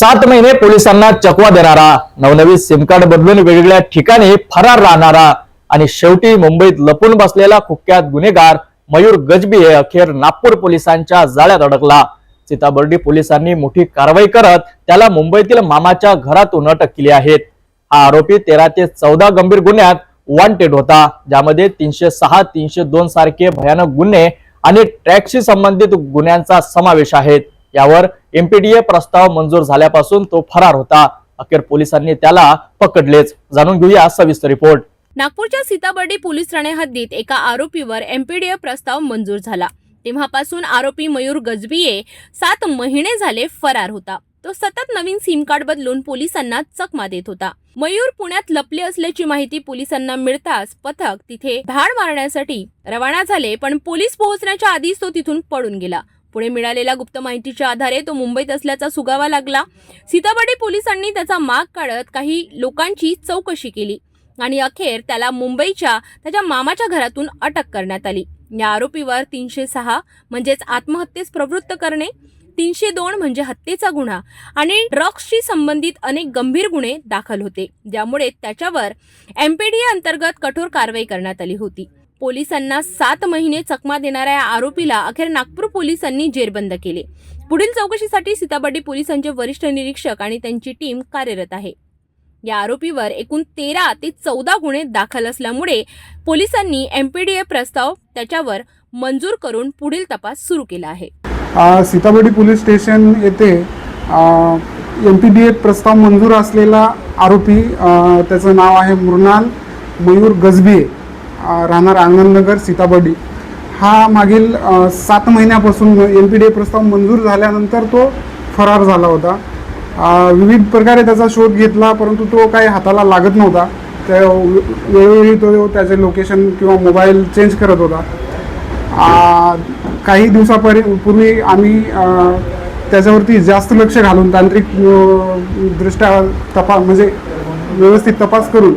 सात महिने पोलिसांना चकवा देणारा नवनवीन सिमकार्ड बदलून वेगवेगळ्या ठिकाणी फरार राहणारा आणि शेवटी मुंबईत लपून बसलेला कुख्यात गुन्हेगार मयूर गजबी हे अखेर नागपूर पोलिसांच्या जाळ्यात अडकला. सीताबर्डी पोलिसांनी मोठी कारवाई करत त्याला मुंबईतील मामाच्या घरातून अटक केली आहे. हा आरोपी तेरा ते चौदा गंभीर गुन्ह्यात वॉन्टेड होता ज्यामध्ये तीनशे सहा तीनशे दोन सारखे भयानक गुन्हे आणि ट्रॅकशी संबंधित गुन्ह्यांचा समावेश आहे. यावर एमपीडीए प्रस्ताव मंजूर झाल्यापासून तो फरार होता. अखेर पोलिसांनी त्याला पकडलेच. जाणून घेऊया सविस्तर रिपोर्ट. नागपूरच्या सीताबर्डी पोलीस ठाणे हद्दीत एका आरोपीवर एमपीडीए प्रस्ताव मंजूर झाला. तेव्हापासून आरोपी मयूर गजबिये सात महिने झाले फरार होता. तो सतत नवीन सिम कार्ड बदलून पोलिसांना चकमा देत होता. मयूर पुण्यात लपले असल्याची माहिती पोलिसांना मिळताच पथक तिथे धाड मारण्यासाठी रवाना झाले पण पोलीस पोहोचण्याच्या आधीच तो तिथून पळून गेला. पुढे मिळालेल्या गुप्त माहितीच्या आधारे तो मुंबईत असल्याचा सुगावा लागला. सीताबर्डी पोलिसांनी त्याचा माग काढत काही लोकांची चौकशी केली आणि अखेर त्याला मुंबईच्या त्याच्या मामाच्या घरातून अटक करण्यात आली. या आरोपीवर तीनशे सहा म्हणजेच आत्महत्येस प्रवृत्त करणे तीनशे दोन म्हणजे हत्येचा गुन्हा आणि ड्रग्सशी संबंधित अनेक गंभीर गुन्हे दाखल होते. ज्यामुळे त्याच्यावर एमपीडीए अंतर्गत कठोर कारवाई करण्यात आली होती. पोलिसांना सात महिने चकमा देणाऱ्या या आरोपीला अखेर नागपूर पोलिसांनी जेरबंद केले. पुढील चौकशीसाठी सीताबर्डी पोलिसांचे वरिष्ठ निरीक्षक आणि त्यांची टीम कार्यरत आहे. या आरोपीवर एकूण तेरा ते चौदा गुन्हे दाखल असल्यामुळे पोलिसांनी एमपीडीए प्रस्ताव त्याच्यावर मंजूर करून पुढील तपास सुरू केला आहे. सीताबर्डी पोलीस स्टेशन येथे एम पी डी ए प्रस्ताव मंजूर असलेला आरोपी त्याचं नाव आहे मृणाल मयूर गजबिये राहणार आनंदनगर सीताबर्डी. हा मागील सात महिन्यापासून एल पी डी ए प्रस्ताव मंजूर झाल्यानंतर तो फरार झाला होता. विविध प्रकारे त्याचा शोध घेतला परंतु तो काही हाताला लागत नव्हता. त्या वेळोवेळी तो त्याचे लोकेशन किंवा मोबाईल चेंज करत होता. काही दिवसापरी पूर्वी आम्ही त्याच्यावरती जास्त लक्ष घालून तांत्रिक दृष्ट्या तपा म्हणजे व्यवस्थित तपास करून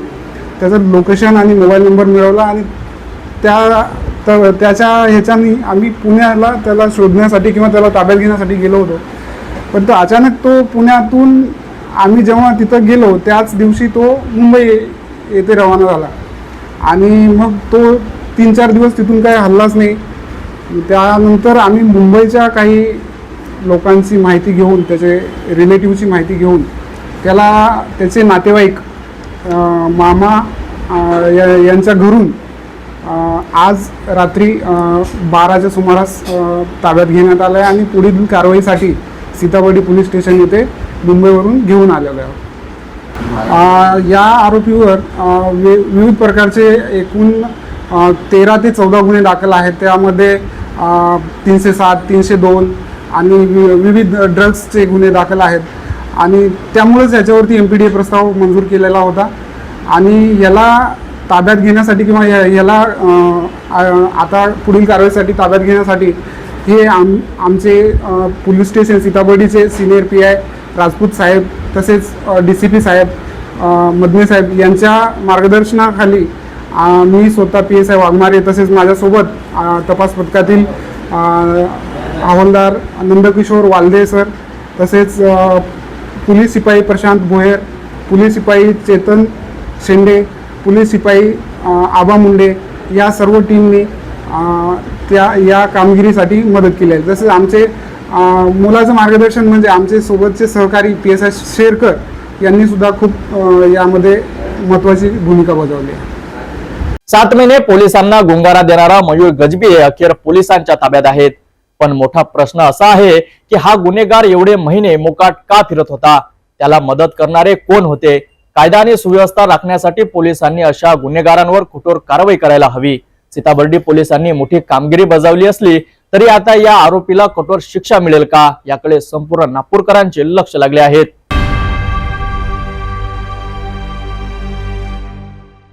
त्याचं लोकेशन आणि मोबाईल नंबर मिळवला आणि त्या तर त्याच्या ह्याच्यानी आम्ही पुण्याला त्याला शोधण्यासाठी किंवा त्याला ताब्यात घेण्यासाठी गेलो होतो. पण तो अचानक तो पुण्यातून आम्ही जेव्हा तिथं गेलो त्याच दिवशी तो मुंबई येथे रवाना झाला. आणि मग तो तीन चार दिवस तिथून काही हल्लाच नाही. त्यानंतर आम्ही मुंबईच्या काही लोकांची माहिती घेऊन त्याचे रिलेटिव्हची माहिती घेऊन त्याला त्याचे नातेवाईक मामा या- यांच्या घरून आज रात्री बाराच्या सुमारास ताब्यात घेण्यात आलं आहे आणि पुढील कारवाईसाठी सीताबर्डी पोलीस स्टेशन येथे मुंबईवरून घेऊन आलेलं आहे. या आरोपीवर वि विविध प्रकारचे एकूण तेरा ते चौदा गुन्हे दाखल आहेत. त्यामध्ये तीनशे सात तीनशे दोन आणि वि विविध ड्रग्सचे गुन्हे दाखल आहेत. आणि त्यामुळेच याच्यावरती एम पी डी ए प्रस्ताव मंजूर केलेला होता. आणि याला ताब्यात घेण्यासाठी किंवा या- याला आता पुढील कारवाईसाठी ताब्यात घेण्यासाठी हे आम आमचे पोलीस स्टेशन सीताबर्डीचे सिनियर पी आय राजपूत साहेब तसेच डी सी पी साहेब अ, मदने साहेब यांच्या मार्गदर्शनाखाली मी स्वतः पी एस आय वाघमारे तसेच माझ्यासोबत तपास पथकातील हवालदार नंदकिशोर वालदे सर तसेच पोलीस शिपाई प्रशांत भोयर पोलीस शिपाई चेतन शेंडे पोलीस शिपाई आबा मुंडे या सर्व टीमने त्या या कामगिरीसाठी मदत केली आहे. जसे आमचे मुलाचं मार्गदर्शन म्हणजे आमचे सोबतचे सहकारी पी एस आय शेरकर यांनी सुद्धा खूप यामध्ये महत्त्वाची भूमिका बजावली आहे. सात महिने पोलिसांना गुंगारा देणारा मयूर गजबी अखेर पोलिसांच्या ताब्यात आहेत. पण मोठा प्रश्न असा आहे की हा गुन्हेगार एवढे महिने मोकाट का फिरत होता? त्याला मदत करणारे कोण होते? कायदा आणि सुव्यवस्था राखण्यासाठी पोलिसांनी अशा गुन्हेगारांवर कठोर कारवाई करायला हवी. सीताबर्डी पोलिसांनी मोठी कामगिरी बजावली असली तरी आता या आरोपीला कठोर शिक्षा मिळेल का? याकडे संपूर्ण नागपूरकरांचे लक्ष लागले आहेत.